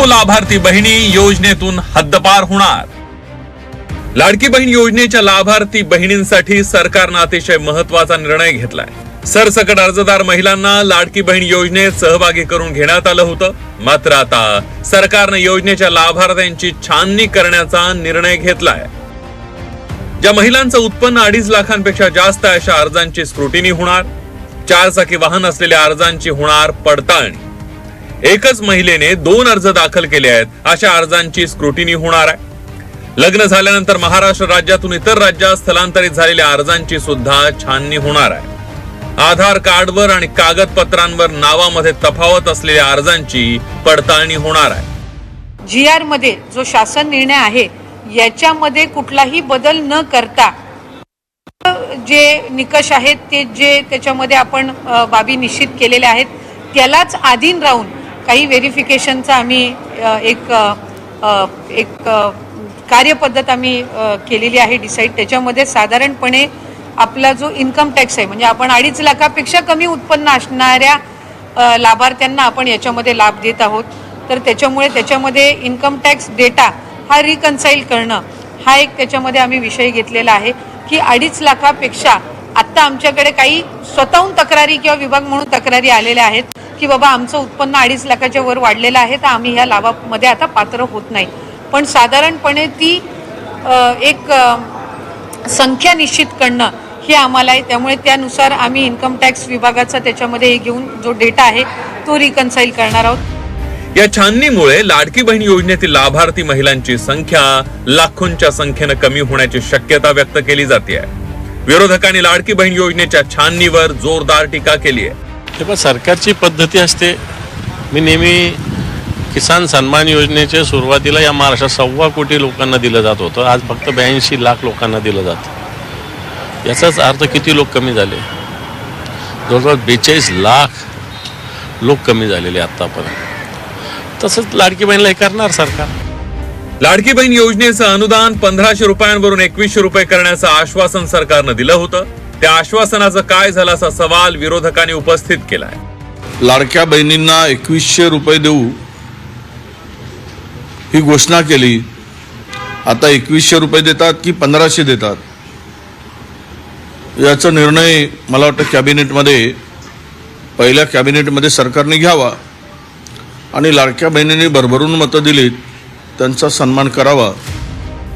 हो लाभार्थी बहिणी योजनेतून हद्दपार होणार. लाडकी बहीण योजनेच्या लाभार्थी बहिणींसाठी सरकारनं अतिशय महत्त्वाचा निर्णय घेतलाय. सरसकट अर्जदार महिलांना लाडकी बहीण योजनेत सहभागी करून घेण्यात आलं होतं. मात्र आता सरकारनं योजनेच्या लाभार्थ्यांची छाननी करण्याचा निर्णय घेतलाय. ज्या महिलांचं उत्पन्न अडीच लाखांपेक्षा जास्त अशा अर्जांची स्क्रुटिनी होणार. चार चाकी वाहन असलेल्या अर्जांची होणार पडताळणी. एकच महिलेने दोन अर्ज दाखल केले आहेत. अशा अर्जांची स्क्रुटिनी होणार आहे. लग्न झाल्यानंतर महाराष्ट्र राज्यातून इतर राज्यात स्थलांतरित झालेल्या अर्जांची सुद्धा छाननी होणार आहे. आधार कार्डवर आणि कागदपत्रांवर नावामध्ये तफावत असलेल्या अर्जांची पडताळणी होणार आहे. जी आरमध्ये जो शासन निर्णय आहे याच्यामध्ये कुठलाही बदल न करता जे निकष आहेत ते जे त्याच्यामध्ये आपण बाबी निश्चित केलेल्या आहेत त्यालाच आधीन राहून काही व्हेरिफिकेशनचा आम्ही एक एक कार्यपद्धत आम्ही केलेली आहे डिसाईड. त्याच्यामध्ये साधारणपणे आपला जो इन्कम टॅक्स आहे म्हणजे आपण अडीच लाखापेक्षा कमी उत्पन्न असणाऱ्या लाभार्थ्यांना आपण याच्यामध्ये लाभ देत आहोत. तर त्याच्यामुळे त्याच्यामध्ये इन्कम टॅक्स डेटा हा रिकन्साईल करणं हा एक त्याच्यामध्ये आम्ही विषय घेतलेला आहे की अडीच लाखापेक्षा आत्ता आमच्याकडे काही स्वतःहून तक्रारी किंवा विभाग म्हणून तक्रारी आलेल्या आहेत. की बाबा आमचं उत्पन्न अडीच लाखाच्या वर वाढलेलं आहे तर आम्ही ह्या लाभामध्ये आता पात्र होत नाही. पण साधारणपणे ती एक संख्या निश्चित करणं हे आम्हाला आहे. त्यामुळे त्यानुसार आम्ही इन्कम टॅक्स विभागाचा त्याच्यामध्ये हे घेऊन जो डेटा आहे तो रिकन्साईल करणार आहोत. या छाननीमुळे लाडकी बहीण योजनेतील लाभार्थी महिलांची संख्या लाखोंच्या संख्येनं कमी होण्याची शक्यता व्यक्त केली जाते विरोधकांनी लाडकी बहीण योजनेच्या छाननीवर जोरदार टीका केली आहे. हे पण सरकारची पद्धती असते. मी नेहमी किसान सन्मान योजनेच्या सुरुवातीला या महाराष्ट्रात सव्वा कोटी लोकांना दिलं जात होतं. आज फक्त ब्याऐंशी लाख लोकांना दिलं जातं. याचाच अर्थ किती लोक कमी झाले? जवळजवळ बेचाळीस लाख लोक कमी झालेले आत्तापर्यंत तसंच लाडकी बहिणीला हे करणार सरकार. लाडकी बहीण योजनेचं अनुदान पंधराशे रुपयांवरून एकवीसशे रुपये करण्याचं आश्वासन सरकारनं दिलं होतं. त्या आश्वासनाचं काय झालं असा सवाल विरोधकांनी उपस्थित केलाय. लाडक्या बहिणींना एकवीसशे रुपये देऊ ही घोषणा केली. आता एकवीसशे रुपये देतात की पंधराशे देतात? याचा निर्णय मला वाटतं कॅबिनेटमध्ये पहिल्या कॅबिनेटमध्ये सरकारने घ्यावा. आणि लाडक्या बहिणींनी भरभरून मतं दिलीत. त्यांचा सन्मान करावा.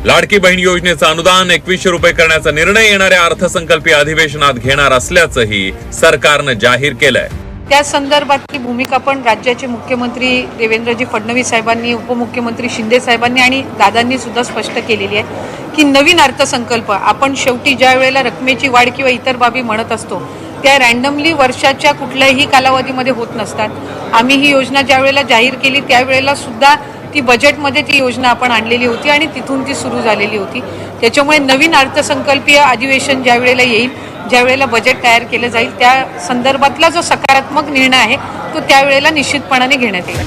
लाडकी बहीण योजनेचं अनुदान एकवीसशे रुपये करण्याचा निर्णय येणाऱ्या अर्थसंकल्पीय अधिवेशनात घेणार असल्याचंही सरकारनं जाहीर केलंय. त्या संदर्भातली भूमिका पण राज्याचे मुख्यमंत्री देवेंद्रजी फडणवीस साहेबांनी उपमुख्यमंत्री शिंदे साहेबांनी आणि दादांनी सुद्धा स्पष्ट केलेली आहे की नवीन अर्थसंकल्प आपण शेवटी ज्या वेळेला रकमेची वाढ किंवा इतर बाबी म्हणत असतो त्या रँडमली वर्षाच्या कुठल्याही कालावधीमध्ये होत नसतात. आम्ही ही योजना ज्या वेळेला जाहीर केली त्यावेळेला सुद्धा ती बजेटमध्ये ती योजना आपण आणलेली होती आणि तिथून ती सुरू झालेली होती. त्याच्यामुळे नवीन अर्थसंकल्पीय अधिवेशन ज्या वेळेला येईल ज्या वेळेला बजेट तयार केलं जाईल त्या संदर्भातला जो सकारात्मक निर्णय आहे तो त्यावेळेला निश्चितपणाने घेण्यात येईल.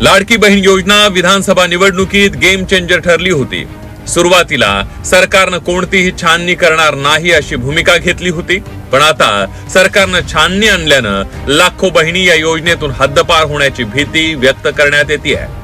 लाडकी बहीण योजना विधानसभा निवडणुकीत गेम चेंजर ठरली होती. सुरुवातीला सरकारनं कोणतीही छाननी करणार नाही अशी भूमिका घेतली होती पण आता सरकारनं छाननी आणल्यानं लाखो बहिणी या योजनेतून हद्दपार होण्याची भीती व्यक्त करण्यात येते आहे.